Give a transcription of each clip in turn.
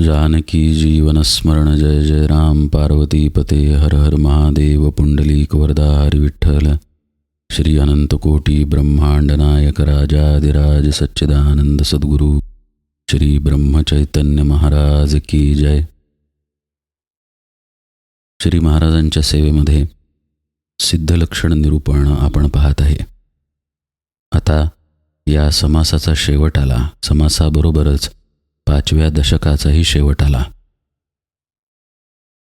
जानकी जीवनस्मरण जय जय राम। पार्वती पते हर हर महादेव पुंडलीक वरदा हरी विठ्ठल। श्री अनंतकोटी ब्रह्मांड नायक राजाधिराज सच्चिदानंद सद्गुरू। श्री ब्रह्मचैतन्य महाराज की जय। श्री महाराजांच्या सेवेमध्ये सिद्धलक्षण निरूपण आपण पाहत आहे. आता या समासाचा शेवट आला. समासाबरोबरच पाचव्या दशकाचाही शेवट आला.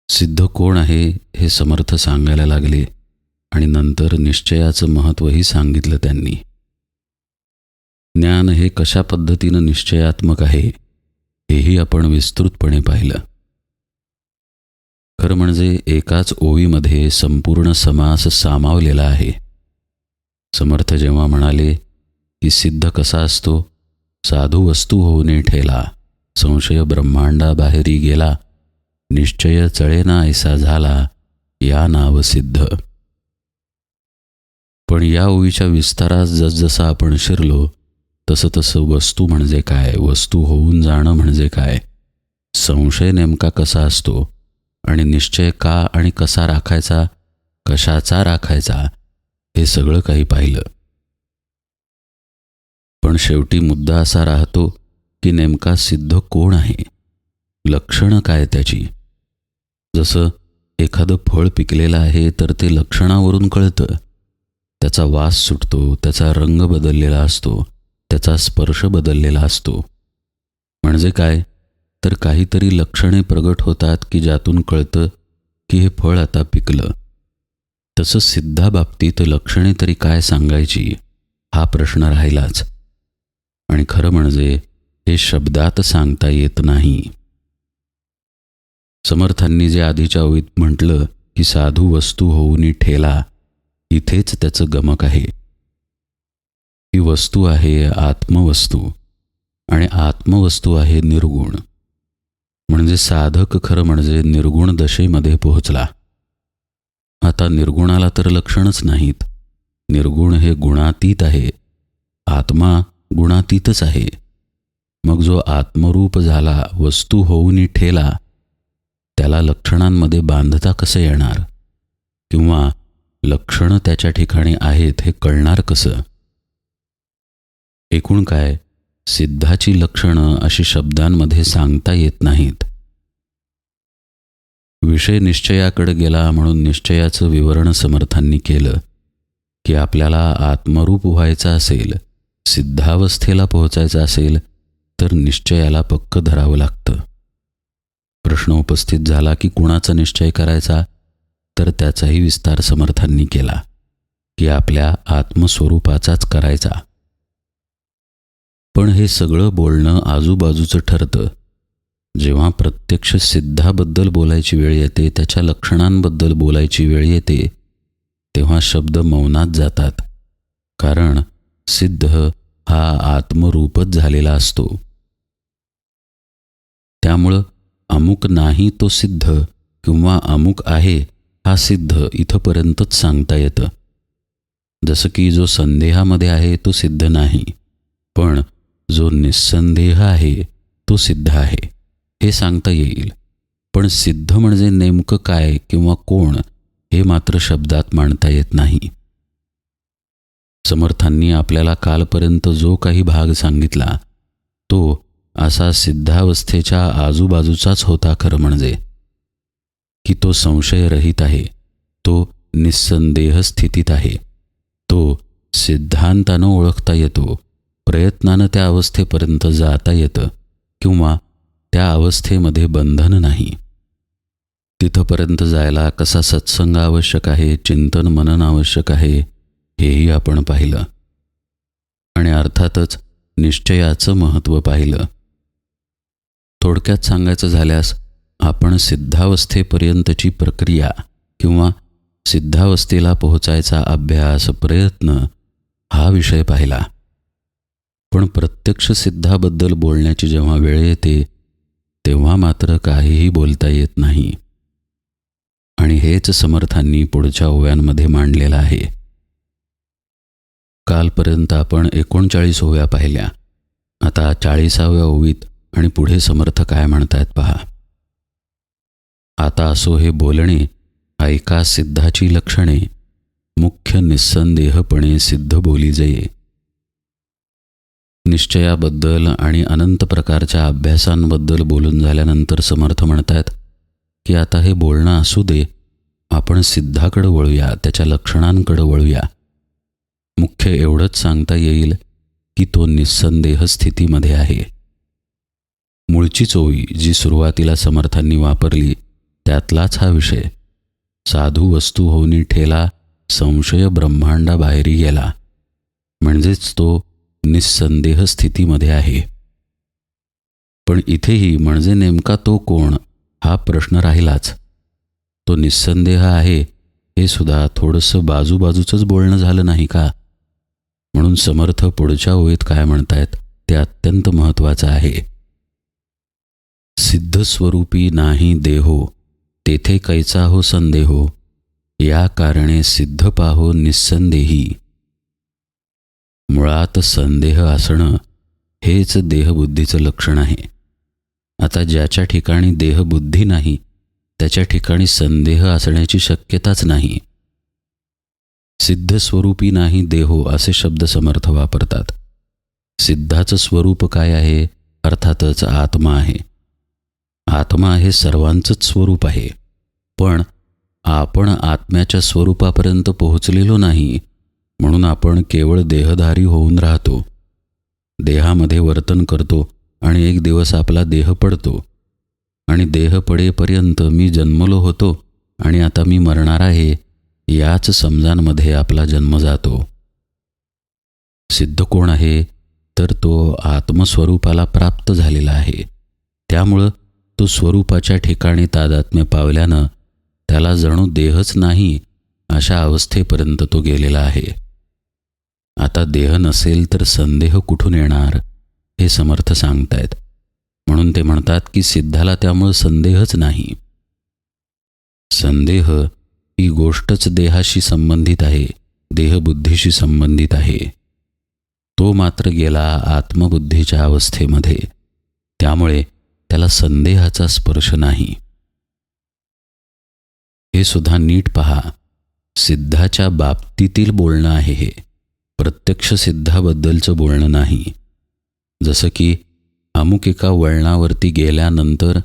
सिद्ध कोण आहे हे समर्थ सांगायला लागले आणि नंतर निश्चयाचं महत्त्वही सांगितलं त्यांनी. ज्ञान हे कशा पद्धतीनं निश्चयात्मक आहे हेही आपण विस्तृतपणे पाहिलं. खरं म्हणजे एकाच ओवीमध्ये संपूर्ण समास सामावलेला आहे. समर्थ जेव्हा म्हणाले की सिद्ध कसा असतो साधू वस्तू होऊने ठेला. संशय ब्रह्मांडाबाहेरी गेला. निश्चय चळेना ऐसा झाला या नाव सिद्ध. पण या ओळीच्या विस्तारात जसजसा आपण शिरलो तसं तसं वस्तू म्हणजे काय वस्तू होऊन जाणं म्हणजे काय? संशय नेमका कसा असतो? आणि निश्चय का आणि कसा राखायचा? कशाचा राखायचा? हे सगळं काही पाहिलं. पण शेवटी मुद्दा असा राहतो की नेमका सिद्ध कोण आहे? लक्षणं काय त्याची? जसं एखादं फळ पिकलेलं आहे तर ते लक्षणावरून कळतं. त्याचा वास सुटतो त्याचा रंग बदललेला असतो त्याचा स्पर्श बदललेला असतो. म्हणजे काय? तर काहीतरी लक्षणे प्रगट होतात की ज्यातून कळतं की हे फळ आता पिकलं. तसं सिद्धाबाबतीत लक्षणे तरी काय सांगायची? हा प्रश्न राहिलाच. आणि खरं म्हणजे हे शब्दात सांगता येत नाही. समर्थांनी जे आधीच्या ओळीत म्हटलं की साधू वस्तू होऊनी ठेला इथेच त्याचं गमक आहे. ही वस्तू आहे आत्मवस्तू आणि आत्मवस्तू आहे निर्गुण. म्हणजे साधक खरं म्हणजे निर्गुण दशेमध्ये पोहोचला. आता निर्गुणाला तर लक्षणच नाहीत. निर्गुण हे गुणातीत आहे. आत्मा गुणातीतच आहे. मग जो आत्मरूप झाला वस्तू होऊन ठेला त्याला लक्षणांमध्ये बांधता कसं येणार? किंवा लक्षणं त्याच्या ठिकाणी आहेत हे कळणार कसं? एकूण काय सिद्धाची लक्षणं अशी शब्दांमध्ये सांगता येत नाहीत. विषय निश्चयाकडे गेला म्हणून निश्चयाचं विवरण समर्थांनी केलं की आपल्याला आत्मरूप व्हायचं असेल सिद्धावस्थेला पोहोचायचं असेल तर निश्चयाला पक्क धरावं लागतं. प्रश्न उपस्थित झाला की कुणाचा निश्चय करायचा तर त्याचाही विस्तार समर्थांनी केला की आपल्या आत्मस्वरूपाचाच करायचा. पण हे सगळं बोलणं आजूबाजूचं ठरतं. जेव्हा प्रत्यक्ष सिद्धाबद्दल बोलायची वेळ येते त्याच्या लक्षणांबद्दल बोलायची वेळ येते तेव्हा शब्द मौनात जातात. कारण सिद्ध हा आत्मरूपच झालेला असतो. त्यामुळं अमुक नाही तो सिद्ध किंवा अमुक आहे हा सिद्ध इथंपर्यंतच सांगता येतं. जसं की जो संदेहामध्ये आहे तो सिद्ध नाही पण जो निस्संदेह आहे तो सिद्ध आहे हे सांगता येईल. पण सिद्ध म्हणजे नेमकं काय किंवा कोण हे मात्र शब्दात मांडता येत नाही. समर्थांनी आपल्याला कालपर्यंत जो काही भाग सांगितला तो असा सिद्धावस्थेच्या आजूबाजूचाच होता खरं म्हणजे. की तो संशयरहित आहे तो निस्संदेह स्थितीत आहे तो सिद्धांतानं ओळखता येतो प्रयत्नानं त्या अवस्थेपर्यंत जाता येतं किंवा त्या अवस्थेमध्ये बंधन नाही. तिथंपर्यंत जायला कसा सत्संग आवश्यक आहे चिंतन मनन आवश्यक आहे हेही आपण पाहिलं. आणि अर्थातच निश्चयाचं महत्त्व पाहिलं. थोडक्यात सांगायचं झाल्यास आपण सिद्धावस्थेपर्यंतची प्रक्रिया किंवा सिद्धावस्थेला पोहोचायचा अभ्यास प्रयत्न हा विषय पाहिला. पण प्रत्यक्ष सिद्धाबद्दल बोलण्याची जेव्हा वेळ येते तेव्हा मात्र काहीही बोलता येत नाही. आणि हेच समर्थांनी पुढच्या ओव्यांमध्ये मांडलेलं आहे. कालपर्यंत आपण एकोणचाळीस ओव्या पाहिल्या. आता चाळीसाव्या ओवीत आणि पुढे समर्थ काय म्हणतायत पहा. आता असो हे बोलणे ऐका सिद्धाची लक्षणे मुख्य निस्संदेहपणे सिद्ध बोली जाई निश्चयाबद्दल आणि अनंत प्रकारच्या अभ्यासांबद्दल बोलून झाल्यानंतर समर्थ म्हणतायत की आता हे बोलणं असू दे आपण सिद्धाकडं वळूया त्याच्या लक्षणांकडं वळूया. मुख्य एवढंच सांगता येईल की तो निस्संदेह स्थितीमध्ये आहे. मूळची चोवी जी सुरुवातीला समर्थांनी वापरली त्यातलाच हा विषय. साधू वस्तू होऊनी ठेला संशय ब्रह्मांडाबाहेरी गेला. म्हणजेच तो निस्संदेह स्थितीमध्ये आहे. पण इथेही म्हणजे नेमका तो कोण हा प्रश्न राहिलाच. तो निस्संदेह आहे हे सुद्धा थोडंसं बाजूबाजूचंच बोलणं झालं नाही का? म्हणून समर्थ पुढच्या ओळीत काय म्हणतायत ते अत्यंत महत्त्वाचं आहे. सिद्धस्वरूपी नाही देहो तेथे कैचा हो संदेहो या कारणे सिद्ध पाहो निस्संदेही मुळात संदेह असणं हेच देहबुद्धीचं लक्षण आहे. आता ज्याच्या ठिकाणी देहबुद्धी नाही त्याच्या ठिकाणी संदेह असण्याची शक्यताच नाही. सिद्ध स्वरूपी नाही देहो असे शब्द समर्थ वापरतात. सिद्धाचं स्वरूप काय आहे? अर्थातच आत्मा आहे. आत्मा हे सर्वांचंच स्वरूप आहे. पण आपण आत्म्याच्या स्वरूपापर्यंत पोहोचलेलो नाही म्हणून आपण केवळ देहधारी होऊन राहतो. देहामध्ये वर्तन करतो आणि एक दिवस आपला देह पडतो. आणि देह पडेपर्यंत मी जन्मलो होतो आणि आता मी मरणार आहे याच समजांमध्ये आपला जन्म जातो. सिद्ध कोण आहे तर तो आत्मस्वरूपाला प्राप्त झालेला आहे. त्यामुळं तो स्वरूपाच्या ठिकाणी तादात्म्य पावल्यानं त्याला जणू देहच नाही अशा अवस्थेपर्यंत तो गेलेला आहे. आता देह नसेल तर संदेह कुठून येणार हे समर्थ सांगतायत. म्हणून ते म्हणतात की सिद्धाला त्यामुळं संदेहच नाही. संदेह ही गोष्टच देहाशी संबंधित आहे देहबुद्धीशी संबंधित आहे. तो मात्र गेला आत्मबुद्धीच्या अवस्थेमध्ये. त्यामुळे त्याला संदेहाचा स्पर्श नाही. हे सुद्धा नीट पहा. सिद्धाच्या बाबतीतील बोलणं आहे हे. प्रत्यक्ष सिद्धाबद्दलचं बोलणं नाही. जसं की अमुक एका वळणावरती गेल्यानंतर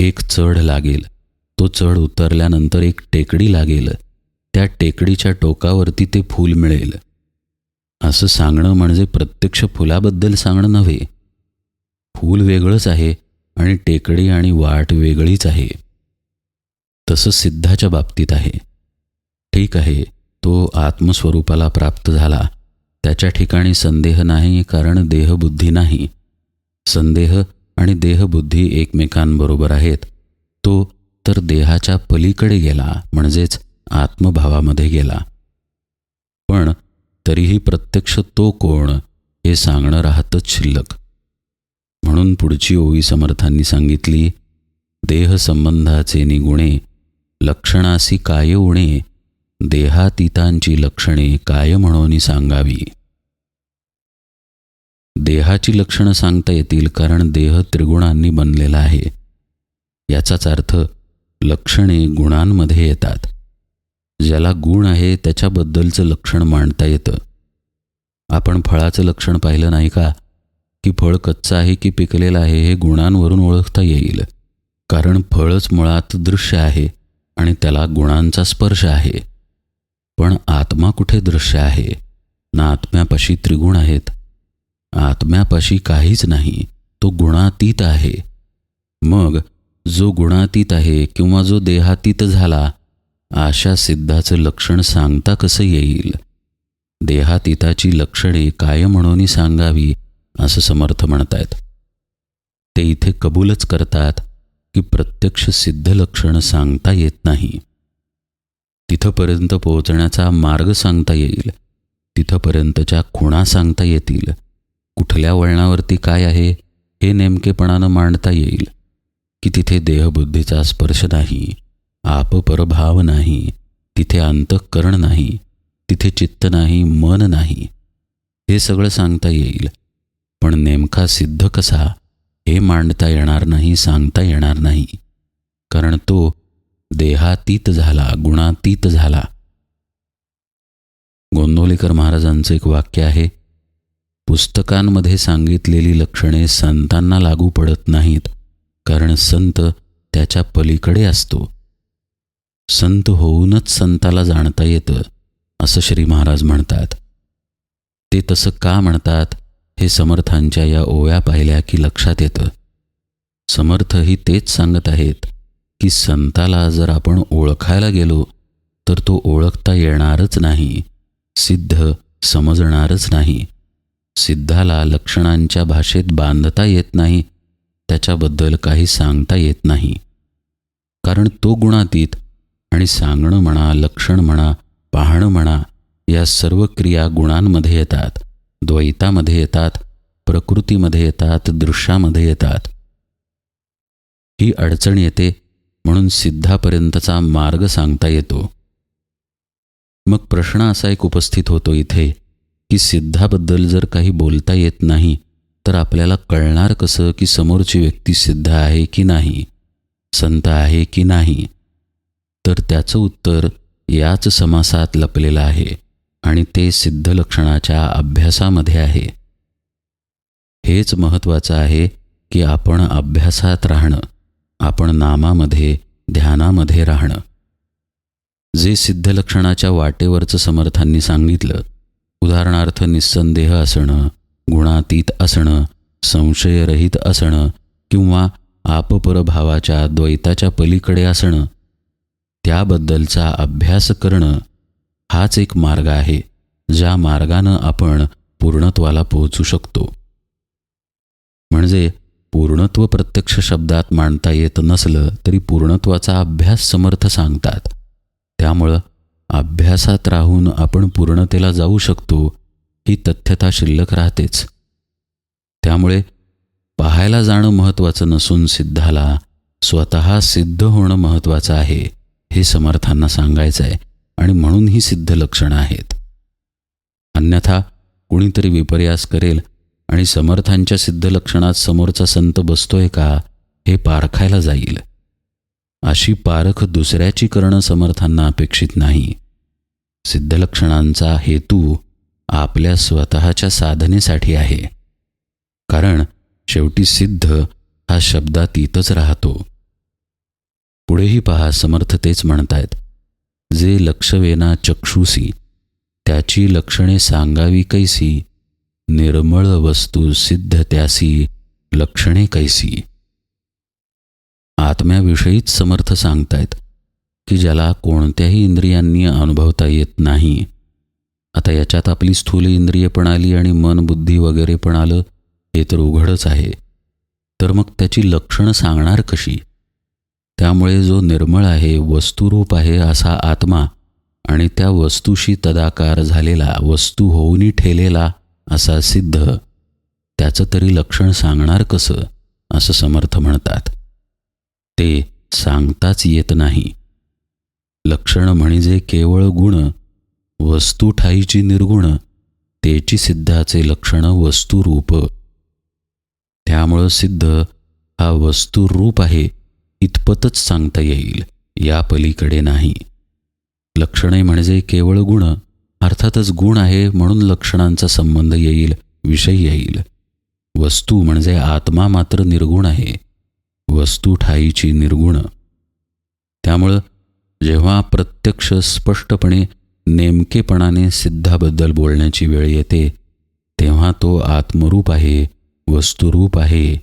एक चढ लागेल. तो चढ उतरल्यानंतर एक टेकडी लागेल. त्या टेकडीच्या टोकावरती ते फूल मिळेल. असं सांगणं म्हणजे प्रत्यक्ष फुलाबद्दल सांगणं नव्हे. फूल वेगळंच आहे. आणि टेकडी आणि वाट वेगळीच आहे. तसं सिद्धाच्या बाबतीत आहे. ठीक आहे तो आत्मस्वरूपाला प्राप्त झाला. त्याच्या ठिकाणी संदेह नाही कारण देहबुद्धी नाही. संदेह आणि देहबुद्धी एकमेकांबरोबर आहेत. तो तर देहाच्या पलीकडे गेला म्हणजेच आत्मभावामध्ये गेला. पण तरीही प्रत्यक्ष तो कोण हे सांगणं राहतच शिल्लक म्हणून पुढची ओवी समर्थांनी सांगितली देहसंबंधाचे निगुणे लक्षणासी काय उणे देहातीतांची लक्षणे काय म्हणून सांगावी? देहाची लक्षणं सांगता येतील कारण देह त्रिगुणांनी बनलेला आहे. याचाच अर्थ लक्षणे गुणांमध्ये येतात. ज्याला गुण आहे त्याच्याबद्दलचं लक्षण मांडता येतं. आपण फळाचं लक्षण पाहिलं नाही का? की फळ कच्चं आहे की पिकलेलं आहे हे गुणांवरून ओळखता येईल. कारण फळच मुळात दृश्य आहे आणि त्याला गुणांचा स्पर्श आहे. पण आत्मा कुठे दृश्य आहे? ना आत्म्यापाशी त्रिगुण आहेत. आत्म्यापाशी काहीच नाही. तो गुणातीत आहे. मग जो गुणातीत आहे किंवा जो देहातीत झाला अशा सिद्धाचं लक्षण सांगता कसं येईल? देहातीताची लक्षणे काय म्हणून सांगावी? असं समर्थ म्हणतायत. ते इथे कबूलच करतात की प्रत्यक्ष सिद्ध लक्षण सांगता येत नाही. तिथंपर्यंत पोहोचण्याचा मार्ग सांगता येईल. तिथंपर्यंतच्या खुणा सांगता येतील. कुठल्या वळणावरती काय आहे हे नेमकेपणानं मांडता येईल. की तिथे देहबुद्धीचा स्पर्श नाही आपपरभाव नाही तिथे अंतःकरण नाही तिथे चित्त नाही मन नाही हे सगळं सांगता येईल. पण नेमका सिद्ध कसा हे मांडता येणार नाही सांगता येणार नाही. कारण तो देहातीत झाला गुणातीत झाला. गोंदवलेकर महाराजांचं एक वाक्य आहे पुस्तकांमध्ये सांगितलेली लक्षणे संतांना लागू पडत नाहीत कारण संत त्याच्या पलीकडे असतो. संत होऊनच संताला जाणता येतं असं श्री महाराज म्हणतात. ते तसं का म्हणतात? हे समर्थांच्या या ओव्या पाहिल्या की लक्षात येतं. समर्थही तेच सांगत आहेत की संताला जर आपण ओळखायला गेलो तर तो ओळखता येणारच नाही सिद्ध समजणारच नाही. सिद्धाला लक्षणांच्या भाषेत बांधता येत नाही त्याच्याबद्दल काही सांगता येत नाही. कारण तो गुणातीत आणि सांगणं म्हणा लक्षण म्हणा पाहणं म्हणा या सर्व क्रिया गुणांमध्ये येतात. द्वैतामध्ये येतात प्रकृतीमध्ये येतात दृश्यामध्ये येतात. ही अडचण येते म्हणून सिद्धापर्यंतचा मार्ग सांगता येतो. मग प्रश्न असा एक उपस्थित होतो इथे की सिद्धाबद्दल जर काही बोलता येत नाही तर आपल्याला कळणार कसं की समोरची व्यक्ती सिद्ध आहे की नाही संत आहे की नाही? तर त्याचं उत्तर याच समासात लपलेलं आहे. आणि ते सिद्ध लक्षणाच्या अभ्यासामध्ये आहे. हेच महत्त्वाचं आहे की आपण अभ्यासात राहणं आपण नामामध्ये ध्यानामध्ये राहणं. जे सिद्ध लक्षणाच्या वाटेवरचं समर्थांनी सांगितलं उदाहरणार्थ निस्संदेह असणं गुणातीत असणं संशयरहित असणं किंवा आपपरभावाच्या द्वैताच्या पलीकडे असणं त्याबद्दलचा अभ्यास करणं हाच एक मार्ग आहे ज्या मार्गानं आपण पूर्णत्वाला पोहोचू शकतो. म्हणजे पूर्णत्व प्रत्यक्ष शब्दात मांडता येत नसलं तरी पूर्णत्वाचा अभ्यास समर्थ सांगतात. त्यामुळं अभ्यासात राहून आपण पूर्णतेला जाऊ शकतो ही तथ्यता शिल्लक राहतेच. त्यामुळे पाहायला जाणं महत्त्वाचं नसून सिद्धाला स्वतः सिद्ध होणं महत्त्वाचं आहे हे समर्थांना सांगायचं आहे आणि म्हणून ही सिद्ध लक्षणं आहेत. अन्यथा कुणीतरी विपर्यास करेल आणि समर्थांच्या सिद्ध लक्षणात समोरचा संत बसतोय का हे पारखायला जाईल. अशी पारख दुसऱ्याची करणं समर्थांना अपेक्षित नाही. सिद्धलक्षणांचा हेतू आपल्या स्वतःच्या साधनेसाठी आहे. कारण शेवटी सिद्ध हा शब्दातीतच राहतो. पुढेही पहा समर्थ तेच म्हणतायत. जे लक्षवेना चक्षुसी त्याची लक्षणे सांगावी कैसी? निर्मळ वस्तू सिद्ध त्यासी लक्षणे कैसी? आत्म्याविषयीच समर्थ सांगतायत की ज्याला कोणत्याही इंद्रियांनी अनुभवता येत नाही. आता याच्यात आपली स्थूल इंद्रिय पण आली आणि मन बुद्धी वगैरे पण आलं हे तर उघडच आहे. तर मग त्याची लक्षणं सांगणार कशी? त्यामुळे जो निर्मळ आहे वस्तुरूप आहे असा आत्मा आणि त्या वस्तूशी तदाकार झालेला वस्तू होऊनही ठेलेला असा सिद्ध त्याचं तरी लक्षण सांगणार कसं? असं समर्थ म्हणतात. ते सांगताच येत नाही. लक्षण म्हणजे केवळ गुण वस्तू ठाईची निर्गुण तेची सिद्धाचे लक्षण वस्तुरूप. त्यामुळं सिद्ध हा वस्तुरूप आहे. इतपतच सांगता येईल या पलीकडे नाही. लक्षणे म्हणजे केवळ गुण अर्थातच गुण आहे म्हणून लक्षणांचा संबंध येईल विषय येईल. वस्तू म्हणजे आत्मा मात्र निर्गुण आहे वस्तू ठाईची निर्गुण. त्यामुळं जेव्हा प्रत्यक्ष स्पष्टपणे नेमकेपणाने सिद्धाबद्दल बोलण्याची वेळ येते तेव्हा तो आत्मरूप आहे वस्तुरूप आहे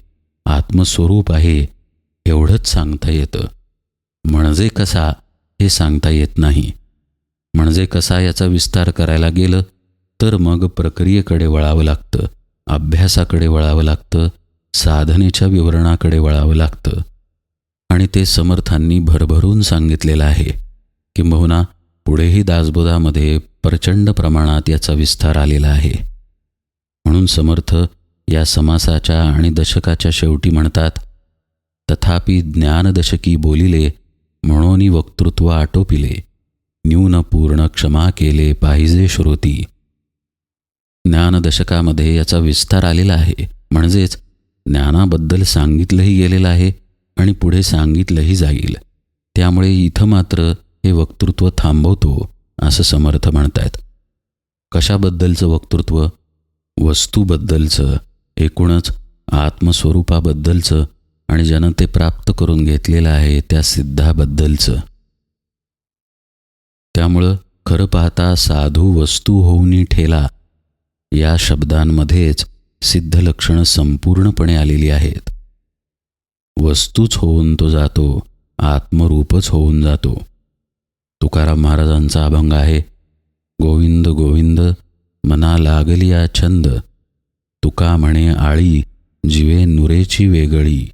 आत्मस्वरूप आहे एवढंच सांगता येतं. म्हणजे कसा हे सांगता येत नाही. म्हणजे कसा याचा विस्तार करायला गेलं तर मग प्रक्रियेकडे वळावं लागतं अभ्यासाकडे वळावं लागतं साधनेच्या विवरणाकडे वळावं लागतं. आणि ते समर्थांनी भरभरून सांगितलेलं आहे किंबहुना पुढेही दासबोधामध्ये प्रचंड प्रमाणात याचा विस्तार आलेला आहे. म्हणून समर्थ या समासाच्या आणि दशकाच्या शेवटी म्हणतात तथापि ज्ञानदशकी बोलिले म्हणून वक्तृत्व आटोपिले. न्यून पूर्ण क्षमा केले पाहिजे श्रोती. ज्ञानदशकामध्ये याचा विस्तार आलेला आहे. म्हणजेच ज्ञानाबद्दल सांगितलंही गेलेलं आहे आणि पुढे सांगितलंही जाईल. त्यामुळे इथं मात्र हे वक्तृत्व थांबवतो असं समर्थ म्हणतायत. कशाबद्दलचं वक्तृत्व? वस्तूबद्दलचं एकूणच आत्मस्वरूपाबद्दलचं आणि ज्यानं ते प्राप्त करून घेतलेलं आहे त्या सिद्धाबद्दलचं. त्यामुळं खरं पाहता साधू वस्तू होऊनी ठेला. या शब्दांमध्येच सिद्ध लक्षणं संपूर्णपणे आलेली आहेत. वस्तूच होऊन तो जातो आत्मरूपच होऊन जातो. तुकाराम महाराजांचा अभंग आहे गोविंद गोविंद मना लागलिया छंद. तुका म्हणे आळी जिवे नुरेची वेगळी.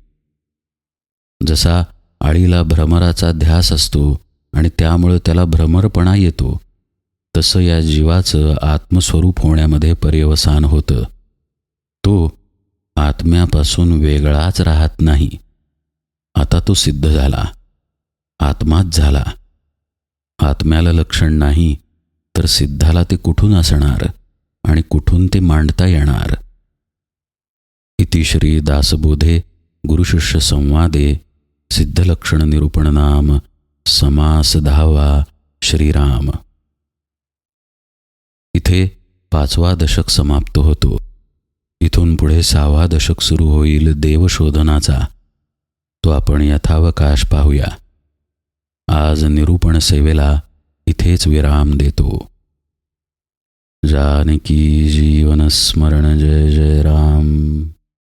जसा आळीला भ्रमराचा ध्यास असतो आणि त्यामुळं त्याला भ्रमरपणा येतो तसं या जीवाचं आत्मस्वरूप होण्यामध्ये पर्यवसान होतं. तो आत्म्यापासून वेगळाच राहत नाही. आता तो सिद्ध झाला. आत्माच झाला. आत्म्याला लक्षण नाही तर सिद्धाला ते कुठून असणार आणि कुठून ते मांडता येणार? इतिश्री दासबोधे गुरुशिष्य संवादे सिद्धलक्षण निरूपण नाम समास दहावा श्रीराम. इथे पाचवा दशक समाप्त होतो. इथून पुढे सहावा दशक सुरू होईल देवशोधनाचा. तो आपण यथावकाश पाहूया. आज निरूपण सेवेला इथेच विराम देतो. जानकी जीवन स्मरण जय जय राम.